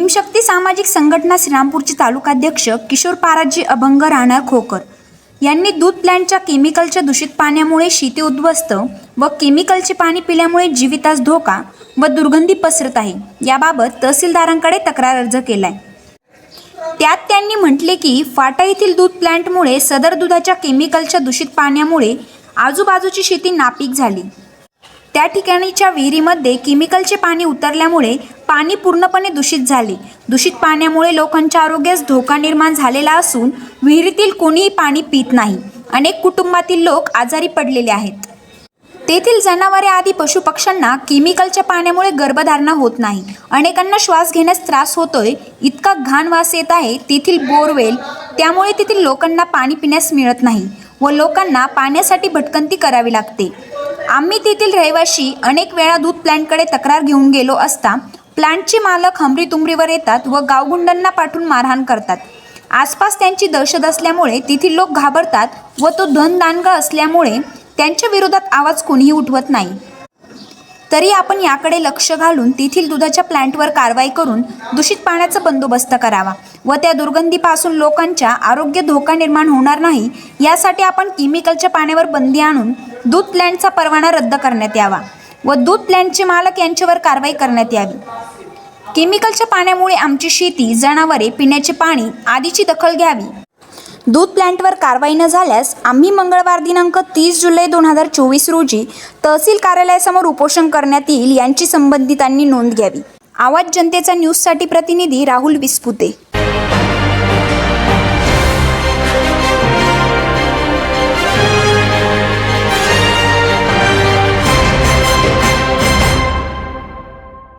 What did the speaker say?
सामाजिक संघटना श्रीरामपूरचे तालुकाध्यक्ष किशोर पाराजी अभंग राहणार खोकर यांनी दूध प्लॅन्टच्या केमिकलच्या दूषित पाण्यामुळे शेती उद्ध्वस्त व केमिकलचे पाणी पिल्यामुळे जीवितास धोका व दुर्गंधी पसरत आहे. याबाबत तहसीलदारांकडे तक्रार अर्ज केलाय. त्यात त्यांनी म्हटले की फाटा येथील दूध प्लॅन्टमुळे सदर दुधाच्या केमिकलच्या दूषित पाण्यामुळे आजूबाजूची शेती नापीक झाली. त्या ठिकाणीच्या विहिरीमध्ये केमिकलचे पाणी उतरल्यामुळे पाणी पूर्णपणे दूषित झाले. दूषित पाण्यामुळे लोकांच्या आरोग्यास धोका निर्माण झालेला असून विहिरीतील कोणीही पाणी पित नाही. अनेक कुटुंबातील लोक आजारी पडलेले आहेत. तेथील जनावरे आदी पशुपक्ष्यांना केमिकलच्या पाण्यामुळे गर्भधारणा होत नाही. अनेकांना श्वास घेण्यास त्रास होतोय. इतका घाण वास येत आहे तेथील बोरवेल. त्यामुळे तेथील लोकांना पाणी पिण्यास मिळत नाही व लोकांना पाण्यासाठी भटकंती करावी लागते. आम्ही तेथील रहिवाशी अनेक वेळा दूध प्लॅन्टकडे तक्रार घेऊन गेलो असता प्लांटचे मालक हमरी तुमरीवर येतात व गावगुंडांना पाठवून मारहाण करतात. आसपास त्यांची दहशत असल्यामुळे तेथील लोक घाबरतात व तो धनदानगा असल्यामुळे त्यांच्या विरोधात आवाज कोणीही उठवत नाही. तरी आपण याकडे लक्ष घालून तेथील दुधाच्या प्लांटवर कारवाई करून दूषित पाण्याचा बंदोबस्त करावा व त्या दुर्गंधीपासून लोकांच्या आरोग्य धोका निर्माण होणार नाही यासाठी आपण केमिकलच्या पाण्यावर बंदी आणून दूध प्लॅन्टचा परवाना रद्द करण्यात यावा. व दूध प्लॅन्टचे मालक यांच्यावर कारवाई करण्यात यावी. केमिकलच्या पाण्यामुळे आमची शेती जनावरे पिण्याचे पाणी आदीची दखल घ्यावी. दूध प्लॅन्टवर कारवाई न झाल्यास आम्ही मंगळवार दिनांक तीस जुलै दोन हजार चोवीस रोजी तहसील कार्यालयासमोर उपोषण करण्यात येईल यांची संबंधितांनी नोंद घ्यावी. आवाज जनतेचा न्यूजसाठी प्रतिनिधी राहुल विस्पुते